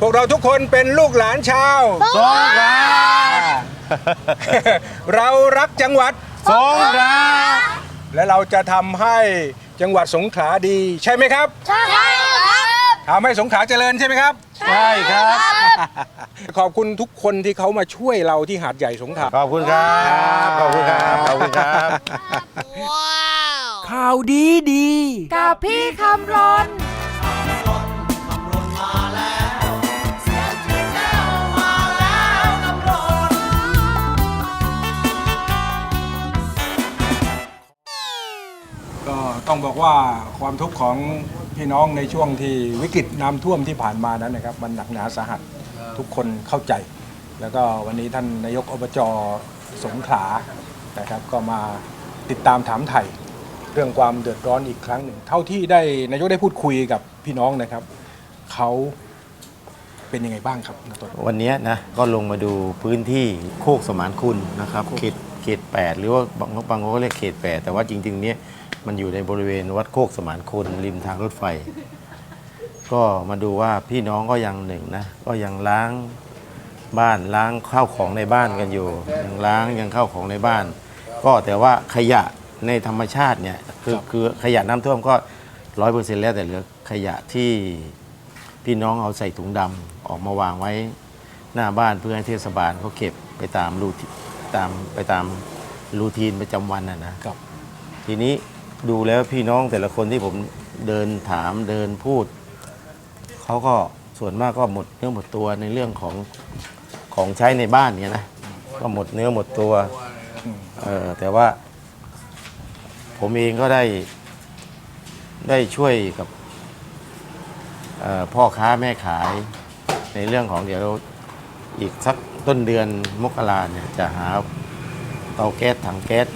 พวกเราทุกคนเป็นลูกหลานชาวสงขลาเรารักจังหวัด สงขลาและเราจะทำให้จังหวัดสงขลาดีใช่ไหมครับ ใช่ครับทำให้สงขลาเจริญใช่ไหมครับ ใช่ครับ ขอบคุณทุกคนที่เขามาช่วยเราที่หาดใหญ่สงขลาขอบคุณครับขอบคุณครับขอบคุณครับข่าวดีดี กับพี่คำรนก็ ต้องบอกว่าความทุกข์ของพี่น้องในช่วงที่วิกฤตน้ำท่วมที่ผ่านมานั้นนะครับมันหนักหนาสาหัสทุกคนเข้าใจ แล้วก็วันนี้ท่านนายกอบจสงขลานะครับ ก็มาติดตามถามไถ่เรื่องความเดือดร้อนอีกครั้งหนึ่ง เท่าที่ได้นายกได้พูดคุยกับพี่น้องนะครับเขาเป็นยังไงบ้างครับณต้น วันนี้นะก็ลงมาดูพื้นที่โคกสมานคุณนะครับเขตเขตแปดหรือว่าบางบางคนก็เรียกเขตแปดแต่ว่าจริงๆเนี้ย มันอยู่ในบริเวณวัดโคกสมานคุณริมทางรถไฟ ก็มาดูว่าพี่น้องก็ยังหนึ่งนะ ก็ยังล้างบ้านล้างข้าวของในบ้านกันอยู่ยังล้างยังข้าวของในบ้าน ก็แต่ว่าขยะในธรรมชาติเนี่ยคือคือขยะน้ำท่วมก็ร้อยเปอร์เซ็นต์แล้วแต่เหลือขยะที่พี่น้องเอาใส่ถุงดำออกมาวางไว้หน้าบ้านเพื่อให้เทศบาลเขาเก็บไปตามรูทีตามไปตามรูทีนประจำวันน่ะนะครับ ทีนี้ ดูแล้วพี่น้องแต่ละคนที่ผมเดินถามเดินพูด เขาก็ส่วนมากก็หมดเนื้อหมดตัวในเรื่องของของใช้ในบ้านเนี่ยนะก็หมดเนื้อหมดตัวเออแต่ว่า ผมเองก็ได้ ได้ช่วยกับพ่อค้าแม่ขายในเรื่องของเดี๋ยวอีกสักต้นเดือนมกราเนี่ยจะหาเตาแก๊สถังแก๊ส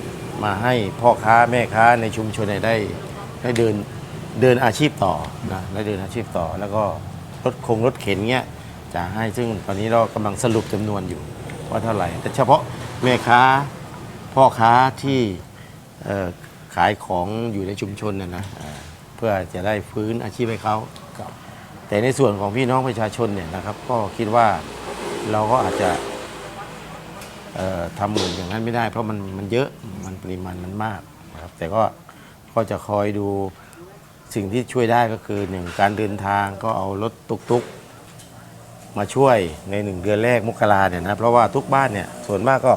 มาให้พ่อค้าแม่ค้าในชุมชนเนี่ยได้ได้เดินเดินอาชีพต่อนะได้เดินอาชีพต่อ แล้วก็รถคงรถเข็นเงี้ยจะให้ซึ่งตอนนี้เรากำลังสรุปจำนวนอยู่ว่าเท่าไหร่ แต่เฉพาะแม่ค้าพ่อค้าที่เอ่อขายของอยู่ในชุมชนเนี่ยนะเพื่อจะได้ฟื้นอาชีพให้เขาแต่ในส่วนของพี่น้องประชาชนเนี่ยนะครับ ก็คิดว่าเราก็อาจจะเอ่อทำเหมือนอย่างนั้นไม่ได้ เพราะมันมันเยอะ มันปริมาณมันมากนะครับแต่ก็ก็จะคอยดูสิ่งที่ช่วยได้ก็คือหนึ่งการเดินทางก็เอารถตุกๆ มาช่วยในหนึ่งเดือนแรกมกราเนี่ยนะเพราะว่าทุกบ้านเนี่ยส่วนมากก็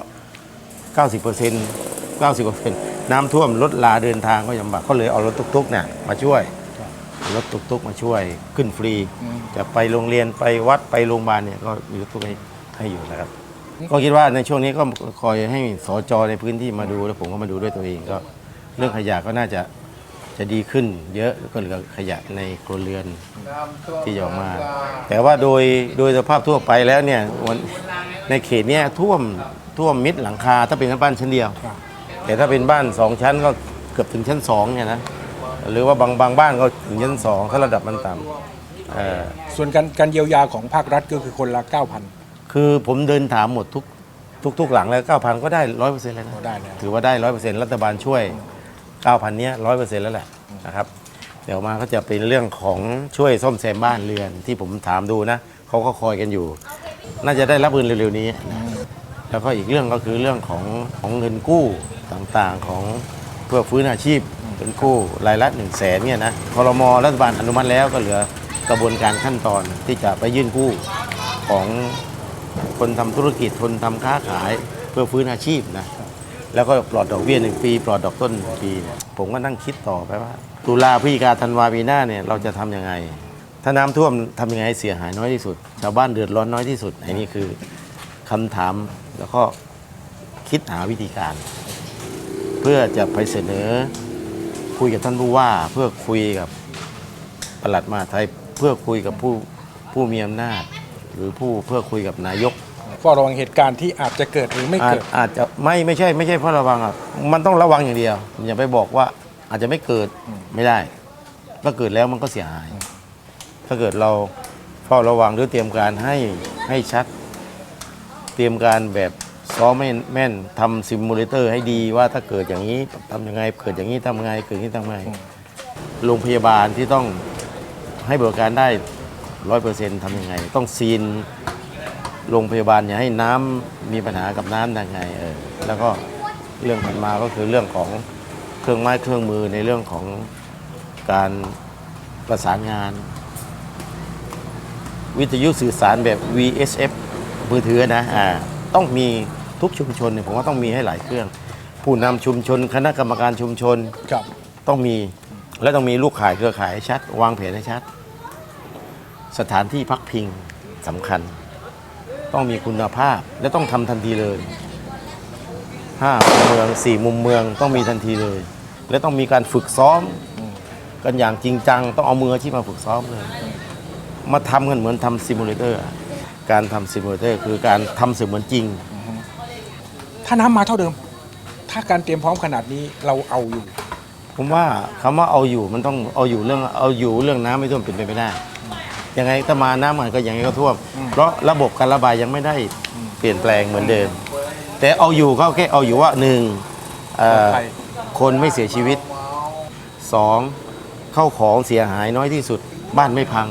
90% 90%น้ำท่วมรถลาเดินทางก็ลำบากก็เลยเอารถตุกๆเนี่ยมาช่วยรถตุกๆมาช่วยขึ้นฟรีอืมจะไปโรงเรียนไปวัดไปโรงพยาบาลเนี่ยก็มีรถตุกให้ให้อยู่นะครับ ก็คิดว่าในช่วงนี้ก็คอยให้สจในพื้นที่มาดูแล้วผมก็มาดูด้วยตัวเองก็ เรื่องขยะก็น่าจะจะดีขึ้น เยอะก็เหลือขยะในครัวเรือนที่จะออกมา แต่ว่าโดยโดยสภาพทั่วไปแล้วเนี่ยในเขตเนี้ยท่วมท่วมมิดหลังคา ถ้าเป็นบ้านชั้นเดียว แต่ถ้าเป็นบ้านสองชั้นก็เกือบถึงชั้นสองเนี่ยนะหรือว่าบางบางบ้านก็ถึงชั้นสองถ้าระดับมันต่ำส่วนการการเยียวยาของภาครัฐก็คือคนละ 9,000 คือผมเดินถามหมดทุกทุกทุกหลังแล้ว 9,000 ก็ได้ร้อยเปอร์เซ็นต์แล้วนะก็ได้แล้วถือว่าได้ร้อยเปอร์เซ็นต์รัฐบาลช่วย 9,000 เนี้ยร้อยเปอร์เซ็นต์แล้วแหละนะครับ เดี๋ยวมาก็จะเป็นเรื่องของช่วยซ่อมแซมบ้านเรือนที่ผมถามดูนะเขาก็คอยกันอยู่ น่าจะได้รับเงินเร็วๆนี้นะแล้วก็อีกเรื่องก็คือเรื่องของของเงินกู้ต่างๆของเพื่อฟื้นอาชีพเงินกู้รายละ1นึ่งแสนเนี่ยนะคอรมอรัฐบาลอนุมัติแล้วก็เหลือกระบวนการขั้นตอนที่จะไปยื่นกู้ของ คนทำธุรกิจคนทำค้าขายเพื่อฟื้นอาชีพนะแล้วก็ปลอดดอกเบี้ยหนึ่งปี ปลอดดอกต้นหนึ่งปีเนี่ยผมก็นั่งคิดต่อไปว่า ตุลาพฤศจิกาธันวาปีหน้าเนี่ยเราจะทำยังไง ถ้าน้ำท่วมทำยังไงให้เสียหายน้อยที่สุด ชาวบ้านเดือดร้อนน้อยที่สุดอันนี้คือคำถามแล้วก็คิดหาวิธีการ เพื่อจะไปเสนอคุยกับท่านผู้ว่า เพื่อคุยกับปลัดมาไทยเพื่อคุยกับผู้ผู้มีอำนาจ หรือผู้เพื่อคุยกับนายกเฝ้าระวังเหตุการณ์ที่อาจจะเกิดหรือไม่อาจเกิด อาจจะไม่ไม่ใช่ไม่ใช่เพราะระวังอะมันต้องระวังอย่างเดียว อย่าไปบอกว่าอาจจะไม่เกิดไม่ได้ ถ้าเกิดแล้วมันก็เสียหาย ถ้าเกิดเราเฝ้าระวังหรือเตรียมการให้ให้ชัด เตรียมการแบบซ้อมให้แม่นทำซิมูเลเตอร์ให้ดีว่าถ้าเกิดอย่างนี้ทำยังไงเกิดอย่างนี้ทำยังไงเกิดอย่างนี้ทำยังไง โรงพยาบาลที่ต้องให้บริการได้ ร้อยเปอร์เซ็นต์ทำยังไง ต้องซีนโรงพยาบาลอย่าให้น้ำมีปัญหากับน้ำยังไงเออแล้วก็เรื่องถัดมาก็คือเรื่องของเครื่องไม้เครื่องมือในเรื่องของการประสานงาน วิทยุสื่อสารแบบ VSF มือถือนะอ่าต้องมีทุกชุมชนเนี่ยผมว่าต้องมีให้หลายเครื่อง ผู้นำชุมชน คณะกรรมการชุมชนครับต้องมีและต้องมีลูกขายเครือข่ายให้ชัด วางแผนให้ชัด สถานที่พักพิงสำคัญ ต้องมีคุณภาพและต้องทำทันทีเลยห้ามุมเมืองสี่มุมเมืองต้องมีทันทีเลย และต้องมีการฝึกซ้อม กันอย่างจริงจัง ต้องเอามืออาชีพมาฝึกซ้อมเลย มาทำกันเหมือนทำซิมูเลเตอร์อะการทำซิมูเลเตอร์คือการทำเสมือนจริง ถ้าน้ำมาเท่าเดิม ถ้าการเตรียมพร้อมขนาดนี้เราเอาอยู่ ผมว่าคำว่าเอาอยู่มันต้องเอาอยู่เรื่องเอาอยู่เรื่องน้ำไม่ท่วมเป็นไปไม่ได้ ยังไงถ้ามาน้ำมันก็ยังไงก็ท่วม เพราะระบบการระบายยังไม่ได้เปลี่ยนแปลงเหมือนเดิม แต่เอาอยู่ก็แค่เอาอยู่ว่าหนึ่งเอ่อปลอดภัยคนไม่เสียชีวิตสองเข้าของเสียหายน้อยที่สุด บ้านไม่พัง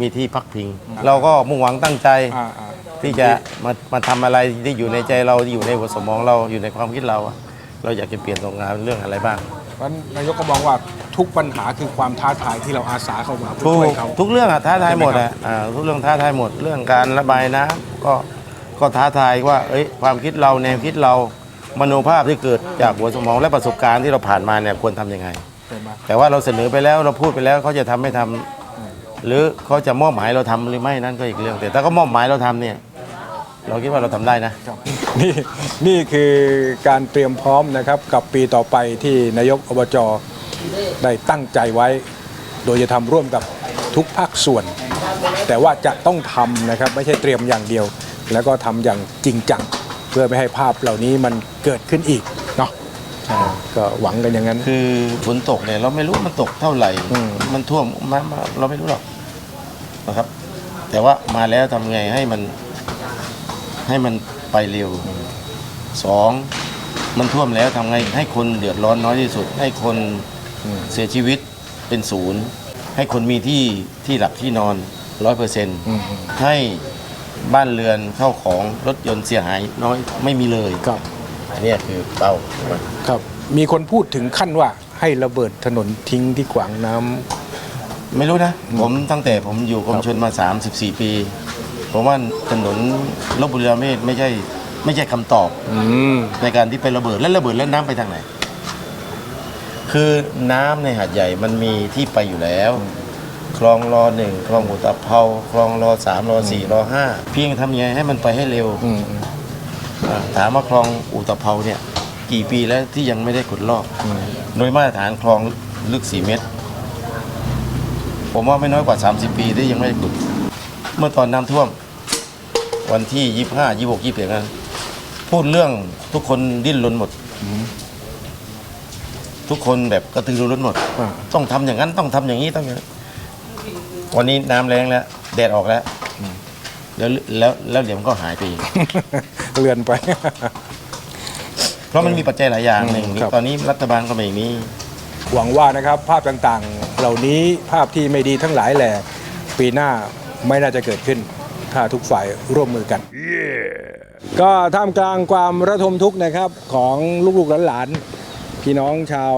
มีที่พักพิง เราก็มุ่งหวังตั้งใจ อ่าอ่าที่จะมามาทำอะไรที่อยู่ในใจเราที่อยู่ในหัวสมองเราอยู่ในความคิดเราอะเราอยากจะเปลี่ยนตรงงานเรื่องอะไรบ้าง เพราะฉะนั้นนายกก็มองว่าทุกปัญหาคือความท้าทายที่เราอาสาเข้ามาเพื่อทุกช่วยเขา ทุกเรื่องอะท้าทายหมดใช่ไหมครัอะบอ่าทุกเรื่องท้าทายหมดเรื่องการระบายน้ำก็ก็ท้าทายว่า เอ้ยความคิดเราแนวคิดเรามโนภาพที่เกิดจากหัวสมองและประสบการณ์ที่เราผ่านมาเนี่ยควรทำยังไง ใช่ไหมแต่ว่าเราเสนอไปแล้วเราพูดไปแล้วเขาจะทำไม่ทำหรือเขาจะมอบหมายเราทำหรือไม่นั่นก็อีกเรื่องแต่ถ้าเขามอบหมายเราทำเนี่ย เราคิดว่าเราทำได้นะ ครับ นี่นี่คือการเตรียมพร้อมนะครับกับปีต่อไปที่นายกอบจได้ตั้งใจไว้ โดยจะทำร่วมกับทุกภาคส่วน แต่ว่าจะต้องทำนะครับไม่ใช่เตรียมอย่างเดียว แล้วก็ทำอย่างจริงจัง เพื่อไม่ให้ภาพเหล่านี้มันเกิดขึ้นอีกเนาะอ่าก็หวังกันอย่างนั้น คือฝนตกเนี่ยเราไม่รู้มันตกเท่าไหร่ อืม มันท่วมมามาเราไม่รู้หรอกนะครับ แต่ว่ามาแล้วทำไงให้มัน ให้มัน ไปเร็วสองมันท่วมแล้วทำไงให้คนเดือดร้อนน้อยที่สุด ให้คนเสียชีวิตเป็นศูนย์ ให้คนมีที่ที่หลับที่นอนร้อยเปอร์เซ็นต์อืมให้บ้านเรือนเข้าของรถยนต์เสียหายน้อยไม่มีเลยครับอันเนี้ยคือเป้าครับ มีคนพูดถึงขั้นว่าให้ระเบิดถนนทิ้งที่ขวางน้ำไม่รู้นะ ผมตั้งแต่ผมอยู่กรมชนมา 34 ปี ผมว่าถนนลบบุรีระเมศไม่ใช่ไม่ใช่คำตอบอืม ในการที่ไประเบิดแล้วระเบิดแล้วน้ำไปทางไหน คือน้ำในหาดใหญ่มันมีที่ไปอยู่แล้ว คลองรอหนึ่งคลองอุตภเปาคลองรอสามรอสี่รอห้าเพียงทำยังไงให้มันไปให้เร็ว อืมอืมอ่าถามว่าคลองอุตภเปาเนี่ย กี่ปีแล้วที่ยังไม่ได้ขุดลอก อืม โดยมาตรฐานคลองลึก 4 เมตร ผมว่าไม่น้อยกว่า 30 ปีที่ยังไม่ได้ขุด เมื่อตอนน้ำท่วม วันที่25 26 27นั้นพูดเรื่องทุกคนดิ้นรนหมด ทุกคนแบบกระตือรือร้นหมด อ่า ต้องทำอย่างนั้นต้องทำอย่างนี้ต้องอย่างนั้นวันนี้น้ำแรงแล้ว แดดออกแล้วแล้วแล้วแล้วเดี๋ยวมันก็หายไปอีกเลือนไป เพราะมันมีปัจจัยหลายอย่างหนึ่งครับ ตอนนี้รัฐบาลก็ไม่มี หวังว่านะครับภาพต่างๆ เหล่านี้ภาพที่ไม่ดีทั้งหลายแหล่ปีหน้า ไม่น่าจะเกิดขึ้น ถ้าทุกฝ่ายร่วมมือกัน ก็ท่ามกลางความระทมทุกข์นะครับของลูกๆหลานๆพี่น้องชาว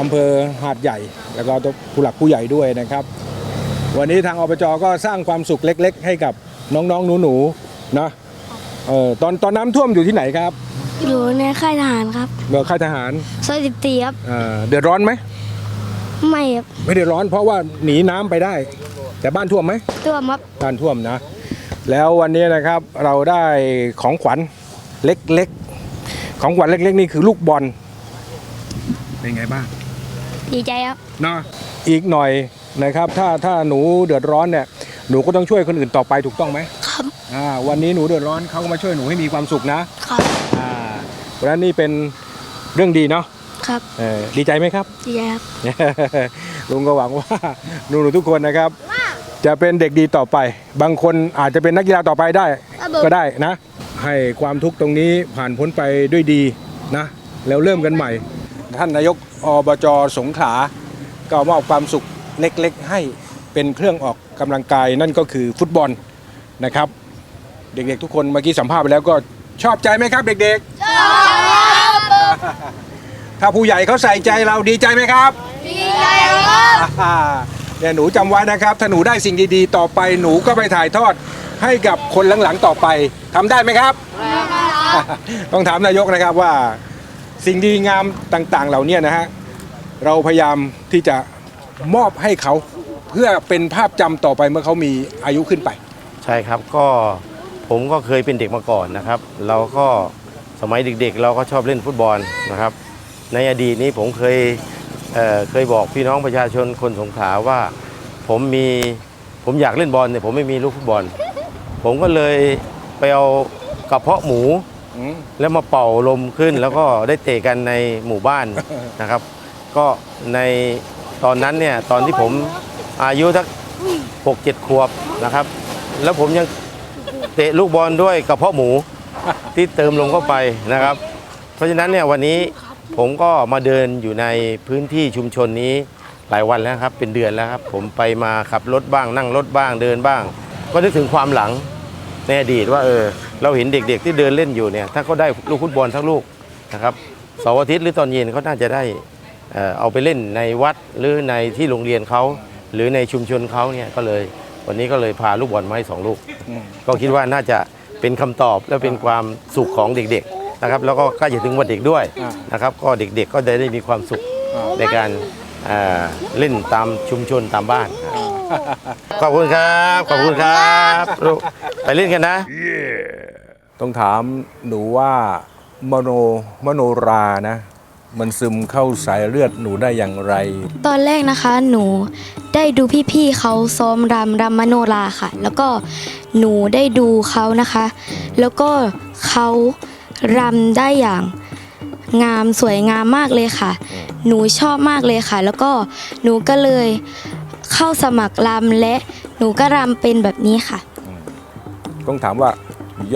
อำเภอหาดใหญ่ แล้วก็ผู้หลักผู้ใหญ่ด้วยนะครับ วันนี้ทางอบจก็สร้างความสุขเล็ก ๆ ให้กับน้องๆหนูๆนะเออตอนตอนน้ำท่วมอยู่ที่ไหนครับอยู่ในค่ายทหารครับเมือค่ายทหารซอยสิบตีครับเอ่อเดือดร้อนไหมไม่ครับไม่เดือดร้อนเพราะว่าหนีน้ำไปได้ แต่บ้านท่วมไหมตัวมับบ้านท่วมนะ แล้ววันนี้นะครับเราได้ของขวัญเล็กๆ ของขวัญเล็กๆนี่คือลูกบอลเป็นไงบ้างดีใจครับ เนาะอีกหน่อยนะครับ ถ้าถ้าหนูเดือดร้อนเนี่ยหนูก็ต้องช่วยคนอื่นต่อไปถูกต้องไหมครับ อ่าวันนี้หนูเดือดร้อนเขาก็มาช่วยหนูให้มีความสุขนะครับ อ่าเพราะฉะนั้นนี่เป็นเรื่องดีเนาะครับ เออดีใจไหมครับ ดีใจครับ ลุงก็หวังว่าหนูๆทุกคนนะครับ จะเป็นเด็กดีต่อไป บางคนอาจจะเป็นนักกีฬาต่อไปได้ครับผมก็ได้นะ ให้ความทุกข์ตรงนี้ผ่านพ้นไปด้วยดีนะ แล้วเริ่มกันใหม่ ท่านนายกอบจสงขลาก็มอบความสุขเล็กๆ ให้เป็นเครื่องออกกำลังกายนั่นก็คือฟุตบอลนะครับ เด็กๆทุกคนเมื่อกี้สัมภาษณ์ไปแล้วก็ชอบใจไหมครับ เด็กๆชอบถ้าผู้ใหญ่เขาใส่ใจเราดีใจไหมครับ ดีใจครับอ่า เนี่ยหนูจำไว้นะครับถ้าหนูได้สิ่งดีๆ ต่อไปหนูก็ไปถ่ายทอดให้กับคนหลังๆต่อไปทำได้ไหมครับต้องถามนายกนะครับว่าสิ่งดีงามต่างๆ เหล่านี้นะฮะเราพยายามที่จะมอบให้เขาเพื่อเป็นภาพจำต่อไปเมื่อเขามีอายุขึ้นไป ใช่ครับก็ผมก็เคยเป็นเด็กมาก่อนนะครับ เราก็สมัยเด็กๆ เราก็ชอบเล่นฟุตบอลนะครับ ในอดีตนี้ผมเคย เเคยบอกพี่น้องประชาชนคนสงขลาว่า ผมมีผมอยากเล่นบอลเนี่ยผมไม่มีลูกฟุตบอล ผมก็เลยไปเอากระเพาะหมูแล้วมาเป่าลมขึ้นแล้วก็ได้เตะกันในหมู่บ้านนะครับ ก็ในตอนนั้นเนี่ยตอนที่ผมอายุสักหกเจ็ดขวบนะครับ แล้วผมยังเตะลูกบอลด้วยกระเพาะหมูที่เติมลงเข้าไปนะครับ เพราะฉะนั้นเนี่ยวันนี้ ผมก็มาเดินอยู่ในพื้นที่ชุมชนนี้หลายวันแล้วครับ เป็นเดือนแล้วครับ ผมไปมาขับรถบ้างนั่งรถบ้างเดินบ้าง ก็นึกถึงความหลังในอดีตว่าเออเราเห็นเด็กๆ ที่เดินเล่นอยู่เนี่ยถ้าเขาได้ลูกฟุตบอลทั้งลูกนะครับเสาร์อาทิตย์หรือตอนเย็นเขาน่าจะได้เอาไปเล่นในวัดหรือในที่โรงเรียนเขาหรือในชุมชนเขาเนี่ยก็เลยวันนี้ก็เลยพาลูกบอลมาให้สองลูก ก็คิดว่าน่าจะเป็นคำตอบและเป็นความสุขของเด็กๆ นะครับแล้วก็ใกล้จะถึงวันเด็กด้วยอ่านะครับก็เด็กๆก็ได้ได้มีความสุขอ่าในการเอ่อเล่นตามชุมชนตามบ้านขอบคุณครับขอบคุณครับลูกไปเล่นกันนะ ต้องถามหนูว่ามโนมโนรานะ มันซึมเข้าสายเลือดหนูได้อย่างไร ตอนแรกนะคะหนูได้ดูพี่ๆเขาซ้อมรำรำมโนราค่ะ แล้วก็หนูได้ดูเขานะคะ แล้วก็เขา รำได้อย่างงามสวยงามมากเลยค่ะ หนูชอบมากเลยค่ะ แล้วก็หนูก็เลยเข้าสมัครรำและหนูก็รำเป็นแบบนี้ค่ะ ต้องถามว่า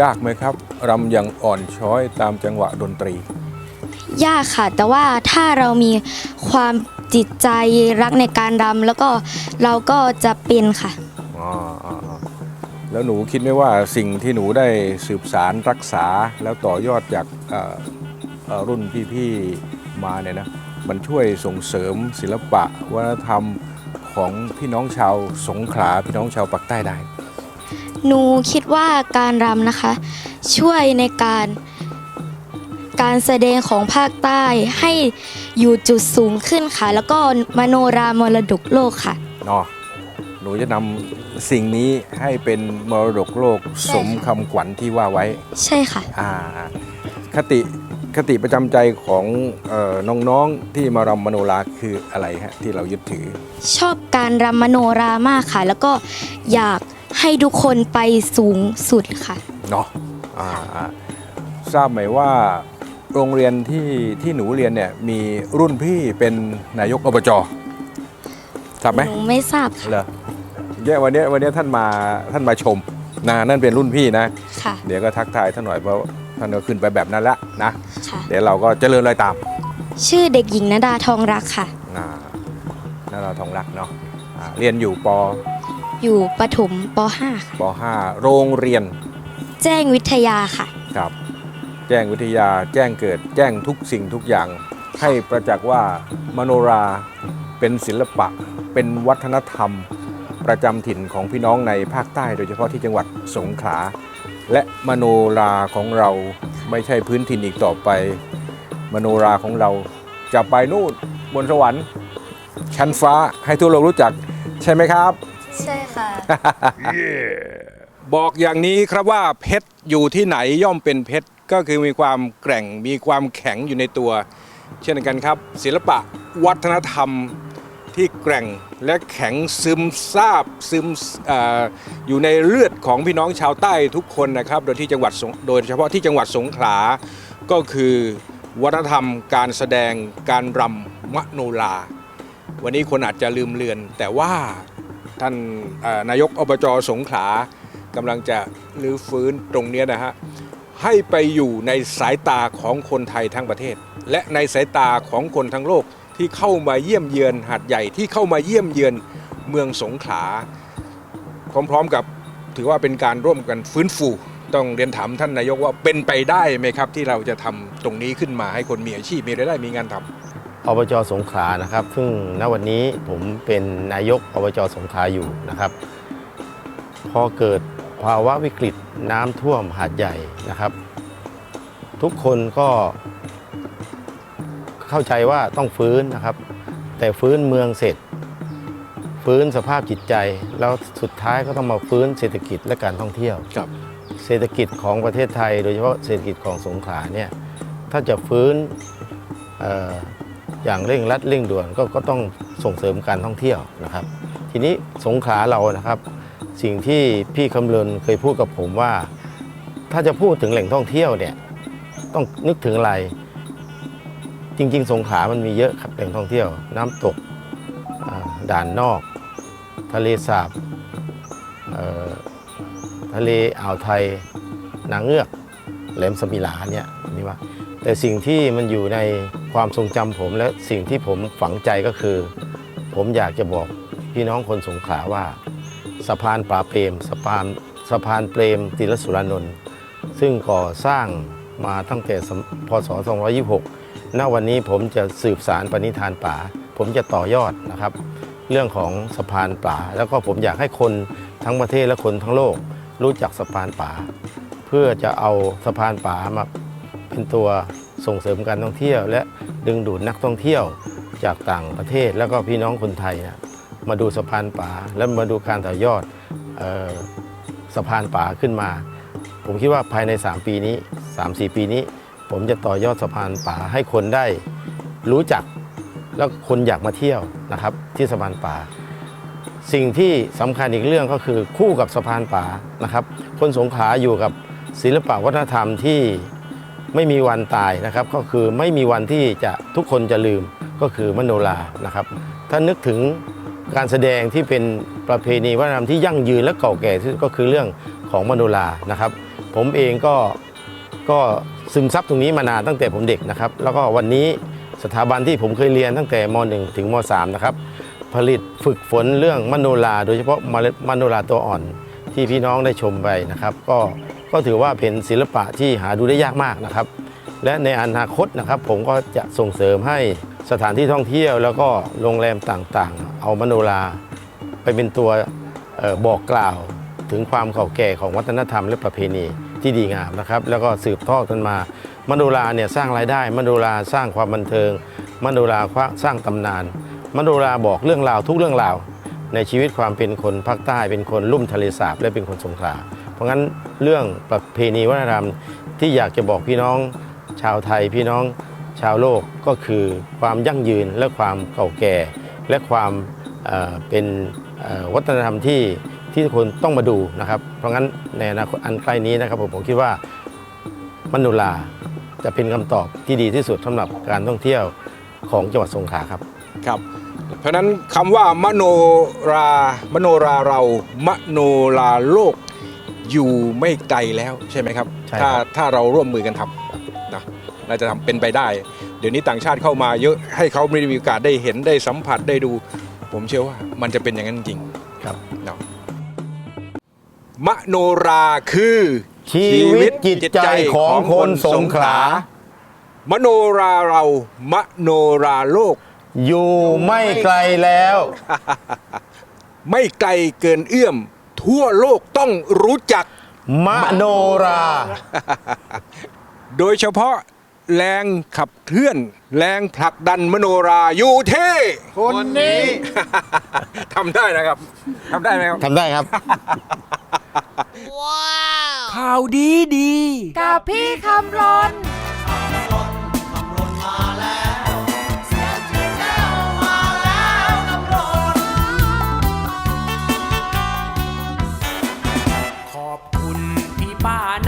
ยากไหมครับรำอย่างอ่อนช้อยตามจังหวะดนตรี ยากค่ะ แต่ว่าถ้าเรามีความจิตใจรักในการรำแล้วก็เราก็จะเป็นค่ะอ๋ออ๋ออ๋อ แล้วหนูคิดไหมว่าสิ่งที่หนูได้สืบสารรักษาแล้วต่อยอดจากเอ่อเอ่อรุ่นพี่ๆมาเนี่ยนะมันช่วยส่งเสริมศิลปะวัฒนธรรมของพี่น้องชาวสงขลาพี่น้องชาวปากใต้ได้ หนูคิดว่าการรำนะคะ ช่วยในการการแสดงของภาคใต้ให้อยู่จุดสูงขึ้นค่ะ แล้วก็มโนรามรดกโลกค่ะเนาะห นูจะนำสิ่งนี้ให้เป็นมรดกโลกสมคำขวัญที่ว่าไว้ ใช่ค่ะ อ่า คติคติประจำใจของเออน้องๆที่มารำมโนราคืออะไรฮะที่เรายึดถือ ชอบการรำมโนรามากค่ะ แล้วก็อยากให้ทุกคนไปสูงสุดค่ะเนาะอ่าอ่าทราบไหมว่าโรงเรียนที่ที่หนูเรียนเนี่ยมีรุ่นพี่เป็นนายกอบจทราบไหมหนูไม่ทราบค่ะเหรอ เนี่ยวันเนี้ยวันเนี้ยท่านมาท่านมาชมนะนั่นเป็นรุ่นพี่นะ ค่ะ เดี๋ยวก็ทักทายท่านหน่อยเพราะท่านก็ขึ้นไปแบบนั้นละนะค่ะ เดี๋ยวเราก็เจริญรอยตามชื่อเด็กหญิงนดาทองรักค่ะ อ่านั่นเราทองรักเนาะอ่าเรียนอยู่ปอยู่ประถมป .5 ค่ะ ป .5 โรงเรียนแจ้งวิทยาค่ะ ครับ แจ้งวิทยาแจ้งเกิดแจ้งทุกสิ่งทุกอย่าง ให้ประจักษ์ว่ามโนราเป็นศิลปะ เป็นวัฒนธรรม ประจำถิ่นของพี่น้องในภาคใต้ โดยเฉพาะที่จังหวัดสงขลา และมโนราของเราไม่ใช่พื้นถิ่นอีกต่อไป มโนราของเราจะไปนู่นบนสวรรค์ ชั้นฟ้าให้ทั่วโลกรู้จักใช่ไหมครับ ใช่ค่ะ บอกอย่างนี้ครับว่าเพชรอยู่ที่ไหนย่อมเป็นเพชรก็คือมีความแกร่งมีความแข็งอยู่ในตัว เช่นกันครับ ศิลปะวัฒนธรรม ที่แกร่งและแข็งซึมซาบซึมออยู่ในเลือดของพี่น้องชาวใต้ทุกคนนะครับ โดยที่จังหวัดโดยเฉพาะที่จังหวัดสงขลา ก็คือวัฒนธรรมการแสดงการรำมโนราวันนี้คนอาจจะลืมเลือน แต่ว่าท่านนายกอบจสงขลากำลังจะรื้อฟื้นตรงเนี้ยนะฮะให้ไปอยู่ในสายตาของคนไทยทั้งประเทศ และในสายตาของคนทั้งโลก ที่เข้ามาเยี่ยมเยือนหาดใหญ่ที่เข้ามาเยี่ยมเยือนเมืองสงขลา พร้อมๆกับถือว่าเป็นการร่วมกันฟื้นฟูต้องเรียนถามท่านนายกว่าเป็นไปได้ไหมครับ ที่เราจะทำตรงนี้ขึ้นมาให้คนมีอาชีพมีรายได้มีงานทำอบจสงขลานะครับ ซึ่งณวันนี้ผมเป็นนายกอบจสงขลาอยู่นะครับ พอเกิดภาวะวิกฤตน้ำท่วมหาดใหญ่นะครับ ทุกคนก็ เข้าใจว่าต้องฟื้นนะครับ แต่ฟื้นเมืองเสร็จ ฟื้นสภาพจิตใจ แล้วสุดท้ายก็ต้องมาฟื้นเศรษฐกิจและการท่องเที่ยวครับเศรษฐกิจของประเทศไทย โดยเฉพาะเศรษฐกิจของสงขลาเนี่ยถ้าจะฟื้นเอ่ออย่างเร่งรัดเร่งด่วนก็ก็ต้องส่งเสริมการท่องเที่ยวนะครับ ทีนี้สงขลาเรานะครับ สิ่งที่พี่คำเลินเคยพูดกับผมว่า ถ้าจะพูดถึงแหล่งท่องเที่ยวเนี่ยต้องนึกถึงอะไร จริง ๆ สงขลามันมีเยอะครับแหล่งท่องเที่ยว น้ำตกด่านนอก ทะเลสาบทะเลอ่าวไทย นางเงือก แหลมสมิลาเนี่ยนี่ว่าแต่สิ่งที่มันอยู่ในความทรงจำผมและสิ่งที่ผมฝังใจก็คือ ผมอยากจะบอกพี่น้องคนสงขลาว่า สะพานป่าเปรมสะพานสะพานเปรมติรสุรานนท์ซึ่งก่อสร้างมาตั้งแต่สมพศ 226 ณวันนี้ผมจะสืบสารปณิธานป่า ผมจะต่อยอดนะครับ เรื่องของสะพานป่า แล้วก็ผมอยากให้คนทั้งประเทศและคนทั้งโลก รู้จักสะพานป่า เพื่อจะเอาสะพานป่ามาเป็นตัวส่งเสริมการท่องเที่ยว และดึงดูดนักท่องเที่ยวจากต่างประเทศแล้วก็พี่น้องคนไทยนะมาดูสะพานป่า และมาดูการต่อยอดออสะพานป่าขึ้นมา ผมคิดว่าภายใน 3 ปีนี้ 3-4 ปีนี้ ผมจะต่อยอดสะพานป่าให้คนได้รู้จักแล้วคนอยากมาเที่ยวนะครับ ที่สะพานป่า สิ่งที่สำคัญอีกเรื่องก็คือคู่กับสะพานป่านะครับ คนสงขลาอยู่กับศิลปะวัฒนธรรมที่ไม่มีวันตายนะครับ ก็คือไม่มีวันที่จะทุกคนจะลืมก็คือมโนรานะครับ ถ้านึกถึงการแสดงที่เป็นประเพณีวัฒนธรรมที่ยั่งยืนและเก่าแก่ที่ก็คือเรื่องของมโนรานะครับ ผมเองก็ก็ ซึมซับตรงนี้มานานตั้งแต่ผมเด็กนะครับ แล้วก็วันนี้สถาบันที่ผมเคยเรียนตั้งแต่ม .1 ถึงม .3 นะครับ ผลิตฝึกฝนเรื่องมโนราโดยเฉพาะมโนราตัวอ่อนที่พี่น้องได้ชมไปนะครับ ก็ก็ถือว่าเป็นศิลปะที่หาดูได้ยากมากนะครับ และในอนาคตนะครับ ผมก็จะส่งเสริมให้สถานที่ท่องเที่ยว แล้วก็โรงแรมต่างๆ เอามโนราไปเป็นตัวออบอกกล่าวถึงความเก่าแก่ของวัฒนธรรมและประเพณี ที่ดีงามนะครับ แล้วก็สืบทอดกันมามโนราเนี่ยสร้างรายได้มโนราสร้างความบันเทิงมโนราสร้างตำนานมโนราบอกเรื่องราวทุกเรื่องราว ในชีวิตความเป็นคนภาคใต้เป็นคนลุ่มทะเลสาบและเป็นคนสงขลาเพราะงั้นเรื่องประเพณีวัฒนธรรมที่อยากจะบอกพี่น้อง ชาวไทยพี่น้องชาวโลกก็คือความยั่งยืนและความเก่าแก่ และความเอ่อเป็นวัฒนธรรมที่ ที่ทุกคนต้องมาดูนะครับ เพราะงั้นในอนาคตอันใกล้นี้นะครับผมผมคิดว่ามโนราจะเป็นคำตอบที่ดีที่สุดสำหรับการท่องเที่ยวของจังหวัดสงขลาครับครับเพราะฉะนั้นคำว่ามโนรามโนราเรา มโนราโลกอยู่ไม่ไกลแล้วใช่ไหมครับใช่ถ้าครับถ้าเราร่วมมือกันทำนะน่าจะทำเป็นไปได้ เดี๋ยวนี้ต่างชาติเข้ามาเยอะให้เขาไม่ได้มีโอกาสได้เห็นได้สัมผัสได้ดู ผมเชื่อว่ามันจะเป็นอย่างนั้นจริงครับเนาะ มโนราคือชีวิตจิตใจของคนสงขลามโนราเรามโนราโลก อยู่ไม่ไกลแล้ว ไม่ไกลเกินเอื้อม ทั่วโลกต้องรู้จักมโนรา โดยเฉพาะแรงขับเคลื่อน แรงผลักดันมโนราอยู่ที่คนนี้ทำได้นะครับทำได้ไหมครับ ทำได้ครับ ข่าวดีดี กับพี่คำรน ขอบคุณพี่ป้านะ